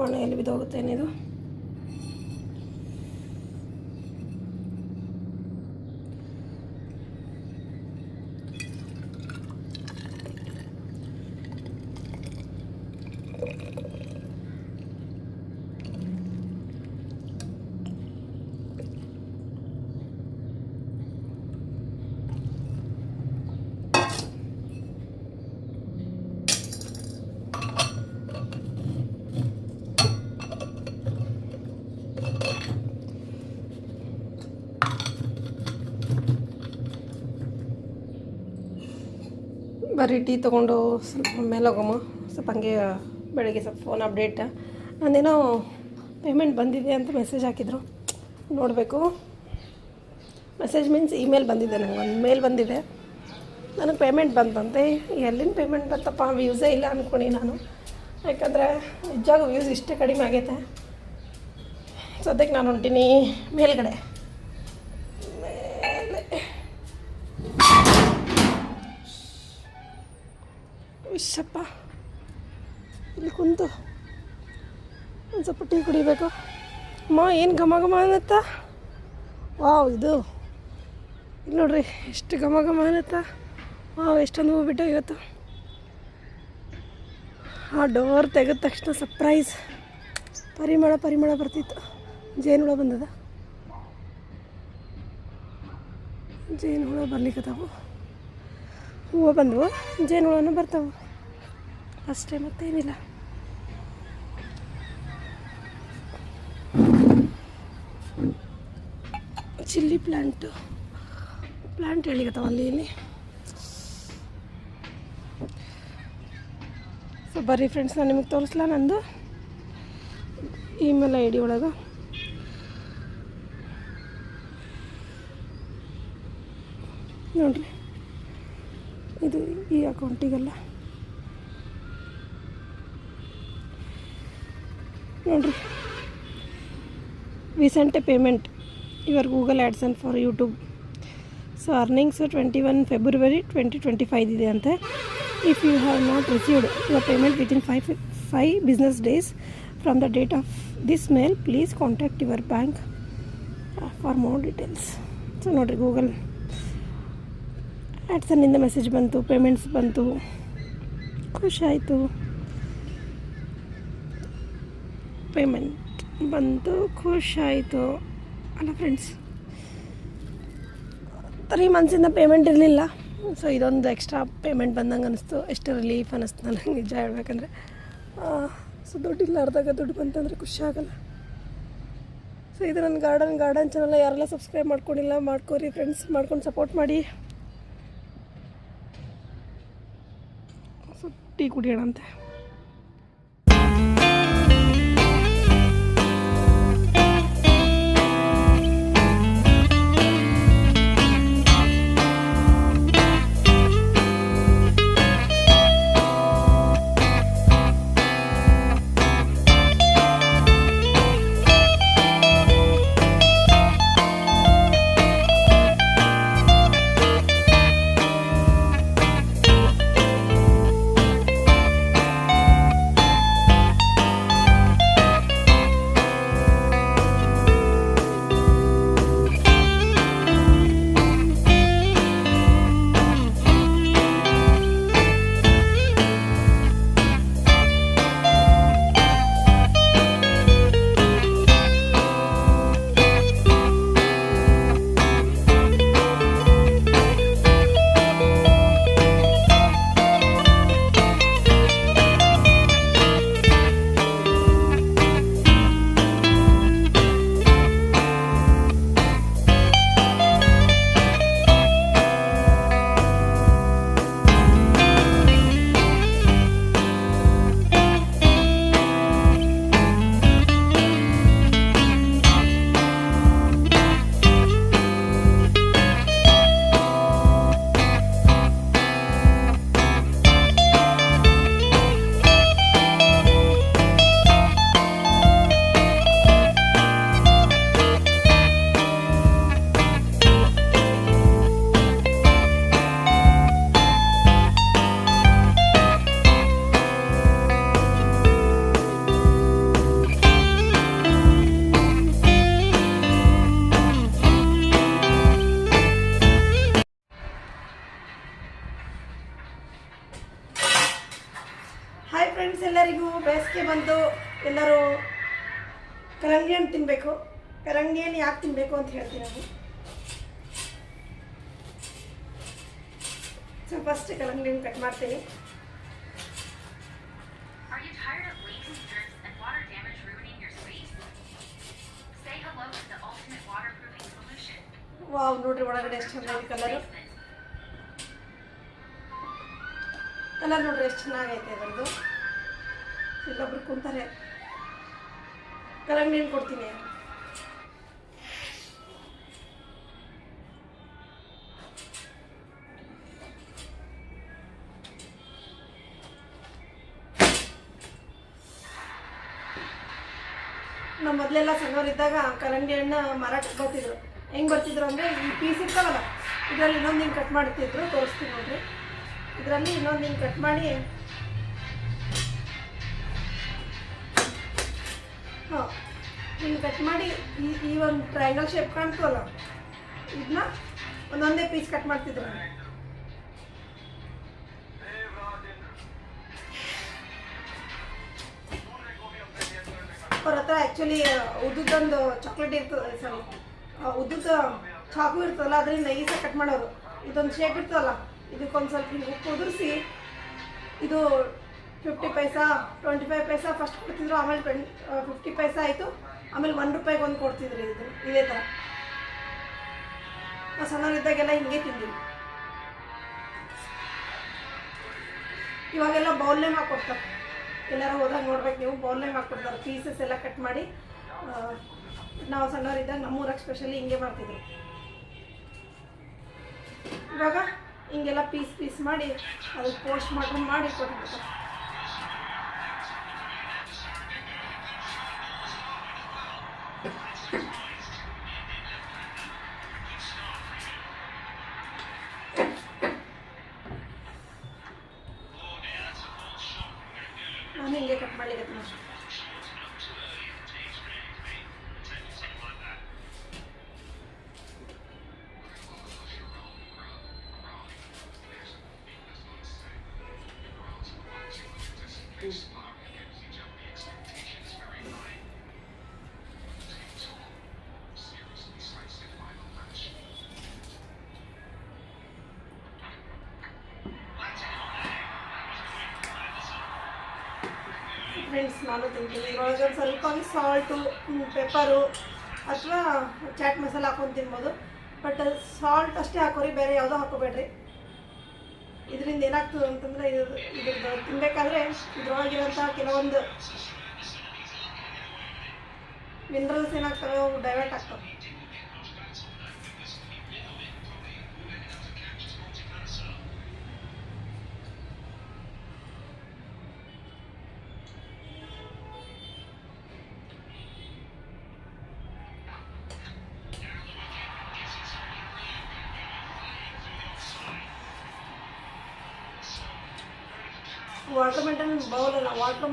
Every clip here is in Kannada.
ನೋಡ್ಕೊಳ್ಳೋಣ ಎಲ್ಲಿ ಬಿದ್ದೋಗುತ್ತೆ ಏನಿದು ಬರೀ ಟೀ ತೊಗೊಂಡು ಸ್ವಲ್ಪ ಮೇಲೆ ಹೋಗಮ್ಮ. ಸ್ವಲ್ಪ ಹಂಗೆ ಬೆಳಗ್ಗೆ ಸ್ವಲ್ಪ ಫೋನ್ ಅಪ್ಡೇಟ್ ನಂದೇನೋ ಪೇಮೆಂಟ್ ಬಂದಿದೆ ಅಂತ ಮೆಸೇಜ್ ಹಾಕಿದ್ರು. ನೋಡಬೇಕು. ಮೆಸೇಜ್ ಮೀನ್ಸ್ ಇಮೇಲ್ ಬಂದಿದೆ ನನಗೆ ಒಂದು ಮೇಲ್ ಬಂದಿದೆ. ನನಗೆ ಪೇಮೆಂಟ್ ಬಂತಂತೆ. ಎಲ್ಲಿನ ಪೇಮೆಂಟ್ ಬಂತಪ್ಪ? ವ್ಯೂಸೇ ಇಲ್ಲ ಅಂದ್ಕೊಂಡು ನಾನು. ಯಾಕಂದರೆ ನಿಜವಾಗೂ ವ್ಯೂಸ್ ಇಷ್ಟೇ ಕಡಿಮೆ ಆಗೈತೆ. ಸದ್ಯಕ್ಕೆ ನಾನು ಹೊಂಟೀನಿ ಮೇಲ್ಗಡೆ ಮೇಲೆ ವಿಷಪ್ಪ ಇಲ್ಲಿ ಕುಂತು ಒಂದು ಸ್ವಲ್ಪ ಟೀ ಕುಡಿಬೇಕು. ಅಮ್ಮ, ಏನು ಘಮ ಘಮ ಅನ್ನತ್ತ? ವಾವ್, ಇದು ಇಲ್ಲಿ ನೋಡ್ರಿ, ಎಷ್ಟು ಘಮ ಘಮ ಅನ್ನತ್ತ? ವಾವ್, ಎಷ್ಟೊಂದು ಹೋಗ್ಬಿಟ್ಟು ಇವತ್ತು. ಆ ಡೋರ್ ತೆಗೆದ ತಕ್ಷಣ ಸರ್ಪ್ರೈಸ್ ಪರಿಮಳ ಪರಿಮಳ ಬರ್ತಿತ್ತು. ಜೇನುಹುಳ ಬಂದದ. ಜೇನುಹುಳ ಬರ್ಲಿಕ್ಕತ್ತಾವು ಹೂವು ಬಂದವು ಜೇನುಹುಳನೂ ಬರ್ತಾವೆ. ಅಷ್ಟೇ ಮತ್ತೇನಿಲ್ಲ ಚಿಲ್ಲಿ ಪ್ಲ್ಯಾಂಟು ಪ್ಲ್ಯಾಂಟ್ ಹೇಳಿಗತ್ತವ ಅಲ್ಲಿ ಇಲ್ಲಿ? ಸೊ ಬರ್ರಿ ಫ್ರೆಂಡ್ಸ್ ನಾನು ನಿಮಗೆ ತೋರಿಸ್ಲಾ ನಂದು? ಇಮೇಲ್ ಐ ಡಿ ಒಳಗೆ. ನೋಡಿರಿ. ಇದು ಈ ಅಕೌಂಟಿಗೆಲ್ಲ ನೋಡ್ರಿ. Recent payment your Google ads and for YouTube so earnings twenty one February twenty twenty five ಇದೆ ಅಂತೆ. If you have not received your payment within five five business days from the date of this mail please contact your bank for more details so ನೋಡಿರಿ ಗೂಗಲ್ ಆ್ಯಡ್ಸನ್ನಿಂದ ಮೆಸೇಜ್ ಬಂತು ಪೇಮೆಂಟ್ಸ್ ಬಂತು, ಖುಷಿ ಆಯಿತು. ಪೇಮೆಂಟ್ ಬಂತು, ಖುಷಾಯಿತು. ಅಲ್ಲ ಫ್ರೆಂಡ್ಸ್ ತ್ರೀ ಮಂತ್ಸಿಂದ ಪೇಮೆಂಟ್ ಇರಲಿಲ್ಲ. ಸೊ ಇದೊಂದು ಎಕ್ಸ್ಟ್ರಾ ಪೇಮೆಂಟ್ ಬಂದಂಗೆ ಅನಿಸ್ತು. ಎಷ್ಟು ರಿಲೀಫ್ ಅನ್ನಿಸ್ತು ನನಗೆ, ನಿಜ ಹೇಳ್ಬೇಕಂದ್ರೆ. ಸೊ ದುಡ್ಡು ಇಲ್ಲಾರ್ದಾಗ ದುಡ್ಡು ಬಂತಂದರೆ ಖುಷಿ ಆಗಲ್ಲ. ಸೊ ಇದು ನನ್ನ ಗಾರ್ಡನ್ ಗಾರ್ಡನ್ ಚಾನಲ್ ಯಾರೆಲ್ಲ ಸಬ್ಸ್ಕ್ರೈಬ್ ಮಾಡ್ಕೊಂಡಿಲ್ಲ, ಮಾಡ್ಕೋರಿ ಫ್ರೆಂಡ್ಸ್ ಮಾಡ್ಕೊಂಡು ಸಪೋರ್ಟ್ ಮಾಡಿ. ಸೊ ಟೀ ಕುಡಿಯೋಣಂತೆ. ಕರಂಗಿ ತಿನ್ನಬೇಕು ಕರಂಗಿಯನ್ನು ಯಾಕೆ ತಿನ್ನಬೇಕು ಅಂತ ಹೇಳ್ತೀನಿ ನಾನು ಸೊ ಫಸ್ಟ್ ಕರಂಗಿನ ಕಟ್ ಮಾಡ್ತೀನಿ. ವಾವ್ ನೋಡ್ರಿ ಒಳಗಡೆ ಎಷ್ಟು ಚೆನ್ನಾಗಿದೆ ಕಲರ್ ಕಲರ್ ನೋಡ್ರಿ ಎಷ್ಟು ಚೆನ್ನಾಗೈತೆ ಅದರದ್ದು. ಎಲ್ಲೊಬ್ರು ಕುಂತಾರೆ. ಕರಂಗಿ ಹಣ್ಣು ಕೊಡ್ತೀನಿ. ನಮ್ಮ ಮೊದಲೆಲ್ಲ ಸಣ್ಣವರಿದ್ದಾಗ ಕಲ್ಲಂಗಡಿ ಹಣ್ಣು ಮಾರಾಟಕ್ಕೆ ಬರ್ತಿದ್ರು. ಹೆಂಗೆ ಬರ್ತಿದ್ರು ಅಂದರೆ ಈ ಪೀಸ್ ಇರ್ತಾವಲ್ಲ, ಇದರಲ್ಲಿ ಇನ್ನೊಂದು ಹಿಂಗೆ ಕಟ್ ಮಾಡ್ತಿದ್ರು, ತೋರಿಸ್ತೀನಿ ನೋಡ್ರಿ. ಇದರಲ್ಲಿ ಇನ್ನೊಂದು ಹಿಂಗೆ ಕಟ್ ಮಾಡಿ ಹಾಂ ಹಿಂಗೆ ಕಟ್ ಮಾಡಿ ಈ ಈ ಒಂದು ಟ್ರಯಾಂಗಲ್ ಶೇಪ್ ಕಾಣ್ತವಲ್ಲ ಇದನ್ನ ಒಂದೊಂದೇ ಪೀಸ್ ಕಟ್ ಮಾಡ್ತಿದ್ರು. ಅವ್ರ ಹತ್ರ ಆ್ಯಕ್ಚುಲಿ ಉದ್ದದ್ದೊಂದು ಚಾಕ್ಲೇಟ್ ಇರ್ತದೆ ಸಾರಿ ಉದ್ದದ ಚಾಕು ಇರ್ತದಲ್ಲ, ಅದರಿಂದ ನೈಸಾಗಿ ಕಟ್ ಮಾಡೋರು. ಇದೊಂದು ಶೇಪ್ ಇರ್ತದಲ್ಲ ಇದಕ್ಕೊಂದು ಸ್ವಲ್ಪ ಉಪ್ಪು ಉದುರಿಸಿ, ಇದು fifty paisa twenty five paisa first ಕೊಡ್ತಿದ್ರು, ಆಮೇಲೆ ಟ್ವೆಂಟಿ ಫಿಫ್ಟಿ ಪೈಸಾ ಆಯಿತು. ಆಮೇಲೆ ಒನ್ ರೂಪಾಯಿಗೆ ಒಂದು ಕೊಡ್ತಿದ್ರು ಇದು ಇದೇ ಥರ ನಾವು ಸಣ್ಣವರಿದ್ದಾಗೆಲ್ಲ ಹಿಂಗೆ ತಿಂದಿವಿ ಇವಾಗೆಲ್ಲ ಬೌಲ್ನೇ ಹಾಕ್ಕೊಡ್ತಾರೆ ಎಲ್ಲರೂ ಹೋದಾಗ ನೋಡ್ಬೇಕು ನೀವು ಬೌಲ್ನೇ ಹಾಕ್ಕೊಡ್ತಾರೆ ಪೀಸಸ್ ಎಲ್ಲ ಕಟ್ ಮಾಡಿ. ನಾವು ಸಣ್ಣವರಿದ್ದಾಗ ನಮ್ಮೂರಾಗ ಸ್ಪೆಷಲಿ ಹಿಂಗೆ ಮಾಡ್ತಿದ್ರು. ಇವಾಗ ಹಿಂಗೆಲ್ಲ ಪೀಸ್ ಪೀಸ್ ಮಾಡಿ ಅದಕ್ಕೆ ಪೋಸ್ಟ್ ಮಾಡ್ಕೊಂಡು ಮಾಡಿ ಕೊಟ್ಬಿಡ್ತಾರೆ ಹಿಂಗೆ ಕಟ್ ಮಾಡ್ಲಿಕ್ಕೆ ಫ್ರೆಂಡ್ಸ್ ನಾನು ತಿಂತೀನಿ ಇದ್ರೊಳಗೆ ಒಂದು ಸ್ವಲ್ಪ ಸಾಲ್ಟು ಪೆಪ್ಪರು ಅಥವಾ ಚಾಟ್ ಮಸಾಲ ಹಾಕೊಂಡು ತಿನ್ಬೋದು. ಬಟ್ ಸಾಲ್ಟ್ ಅಷ್ಟೇ ಹಾಕೋರಿ, ಬೇರೆ ಯಾವುದೋ ಹಾಕೋಬೇಡ್ರಿ. ಇದರಿಂದ ಏನಾಗ್ತದೆ ಅಂತಂದರೆ ಇದು ಇದ್ರದ್ದು ತಿನ್ಬೇಕಾದ್ರೆ ಇದ್ರೊಳಗಿರೋಂಥ ಕೆಲವೊಂದು ಮಿನರಲ್ಸ್ ಏನಾಗ್ತವೆ ಅವು ಡೈವರ್ಟ್ ಆಗ್ತವೆ. ವಾಟರ್ ಮೆಲನ್ ಬೌಲ್ ಅಲ್ಲ ವಾಟರ್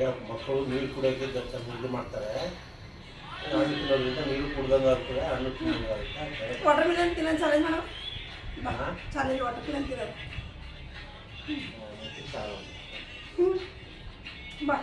ಪ್ಲೇಟ್ ಮಕ್ಕಳು ನೀರು ಕುಡಿಯೋಕೆ ಜಾಸ್ತಿ ಇದು ಮಾಡ್ತಾರೆ. ಹಣ್ಣು ತಿನ್ನೋದ್ರಿಂದ ನೀರು ಕುಡ್ದಂಗೆ ಆಗ್ತದೆ ಹಣ್ಣು ತಿನ್ನಂಗೆ ಆಗುತ್ತೆ. ವಾಟರ್ ಮೆಲನ್ ಚಾಲೆಂಜ್ ಮಾಡೋ? ಚಾಲೆಂಜ್ ವಾಟರ್ ಮೆಲನ್ ತಿನ್ನೋದು. ಬಾ.